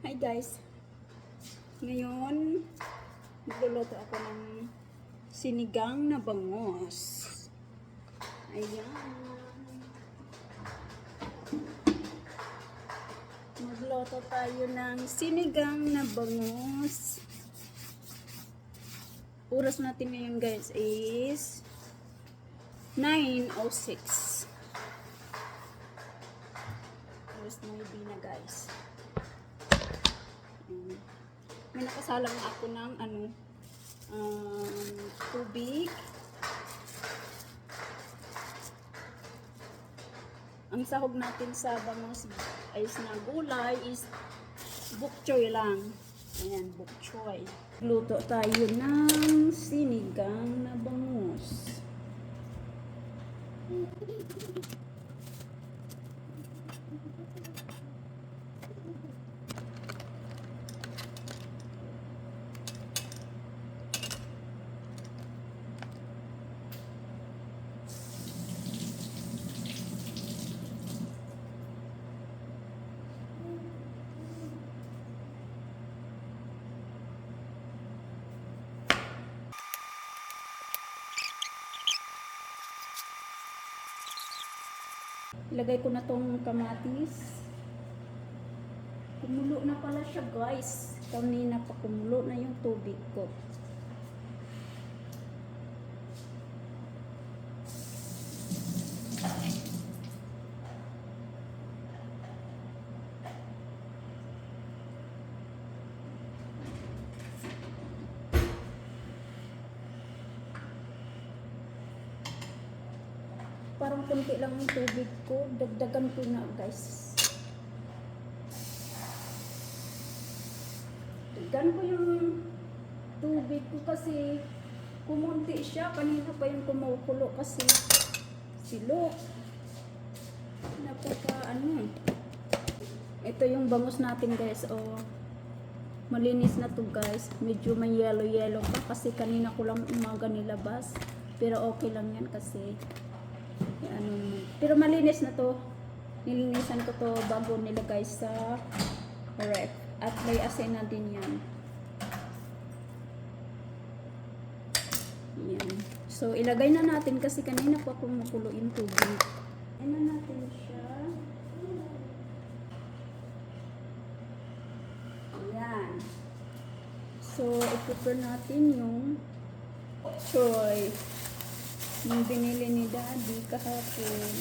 Hi guys. Ngayon, magluluto ako ng sinigang na bangos. Ayan. Magluto tayo ng sinigang na bangos. Oras natin ngayon guys is 9.06. Alas 9 na guys. May nakasalang ako ng ano, um, tubig. Ang sahog natin sa bangos is na gulay is bok choy lang. Ayan, bok choy. Luto tayo ng sinigang na bangus. Ilagay ko na tong kamatis. Kumulo na pala siya guys. Kanina pa kumulo na yung tubig ko. Parang kunti lang yung tubig ko. Dagdagan ko na guys. Dagdagan ko yung tubig ko kasi kumunti siya. Kanina pa yung kumukulo kasi silo. Napaka ano. Ito yung bangus natin guys. Oh, malinis na to guys. Medyo may yellow-yellow pa kasi kanina ko lang umaga nilabas. Pero okay lang yan kasi ano, pero malinis na to. Nilinisan ko to bago nilagay sa ref. At may asin na din yan. Yan. So, ilagay na natin kasi kanina pa kumukulo yung tubig. Ano natin siya. Ayan. So, i-prepare natin yung choy. Yung binili ni Daddy kahapon.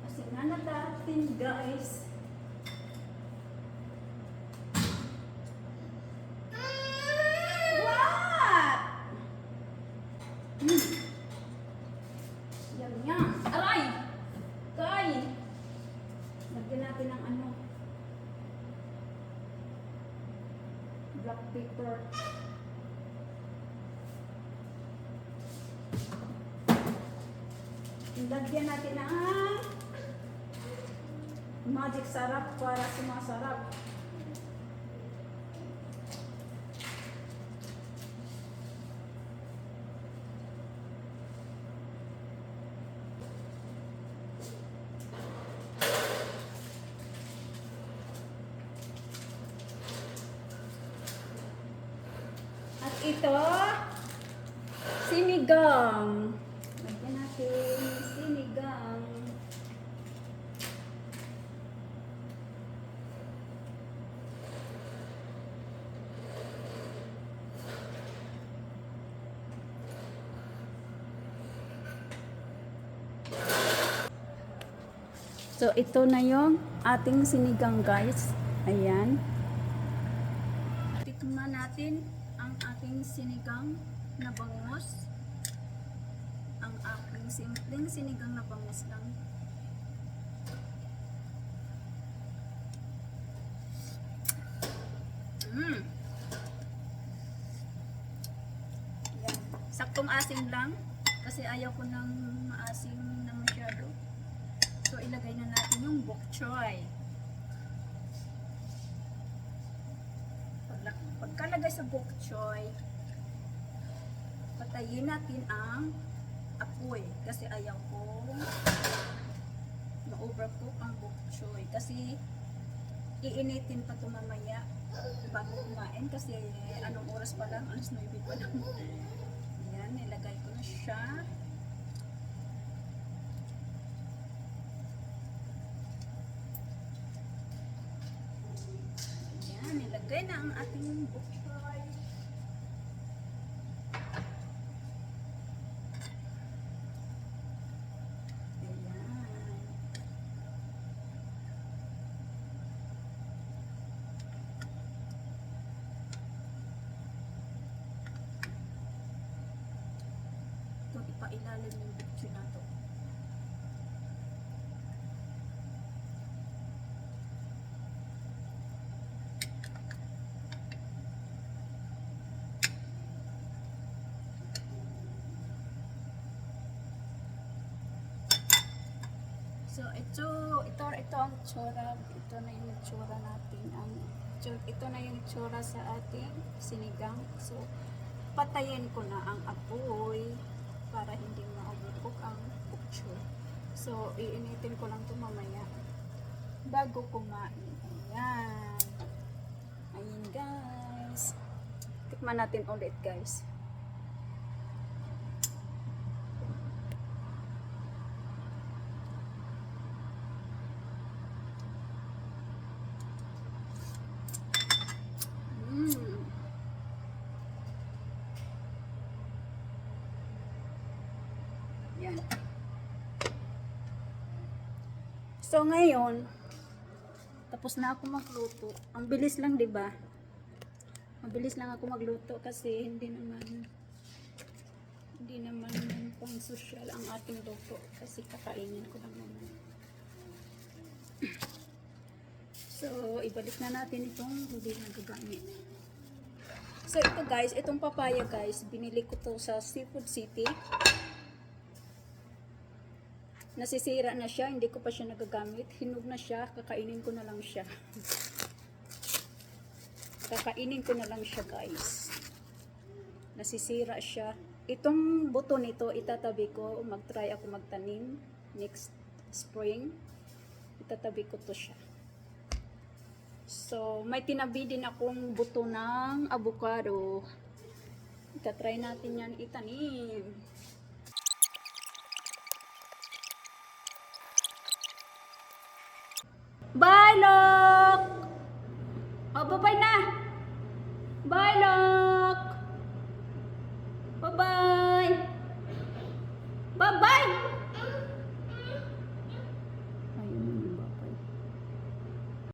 Kasi na natin guys. What? Hmm. Yan yan. Aray! Kay! Lagyan natin ng ano. Pepper. Lagyan natin ng magic sarap para sumasarap. At ito, sinigang. Lagyan natin sinigang. So, ito na yung ating sinigang, guys. Ayan. Tikman natin ang ating sinigang na bangus. Ang aking simpleng sinigang na bangus lang. Mm. Yan. Saktong asim lang. Kasi ayaw ko ng maasim na masyado. So, ilagay na natin yung bok choy. Pagkalagay sa bok choy, patayin natin ang apoy kasi ayaw ko ma-overcook ang bok choy kasi iinitin pa ito mamaya bago kumain kasi anong oras pa lang, alas 9 pa lang. Ayan, nilagay ko na siya. Ayan, nilagay na ang ating bok choy. Ayan. Ito, ipailalim yung bitchin na to. So, ito, ito, ito ang tsura, ito na yung tsura natin. Ang, ito na yung tsura sa ating sinigang. So, patayin ko na ang apoy para hindi maubukok ang pukcho. So, iinitin ko lang ito mamaya bago kumain. Ayan. Ayan guys. Tikman natin ulit guys. Mm. Yan. So ngayon, tapos na ako magluto. Ang bilis lang, 'di ba? Mabilis lang ako magluto kasi hindi naman hindi naman pang social ang ating luto kasi kakainin ko lang naman. So, ibalik na natin itong hindi nagagamit. So, ito guys, itong papaya guys, binili ko to sa Seafood City. Nasisira na siya, hindi ko pa siya nagagamit. Hinog na siya, kakainin ko na lang siya. Kakainin ko na lang siya guys. Nasisira siya. Itong buto nito, itatabi ko. Mag-try ako magtanim next spring. Itatabi ko to siya. So, may tinabi din akong buto ng avocado. Itatry natin yan itanim. 拜喽。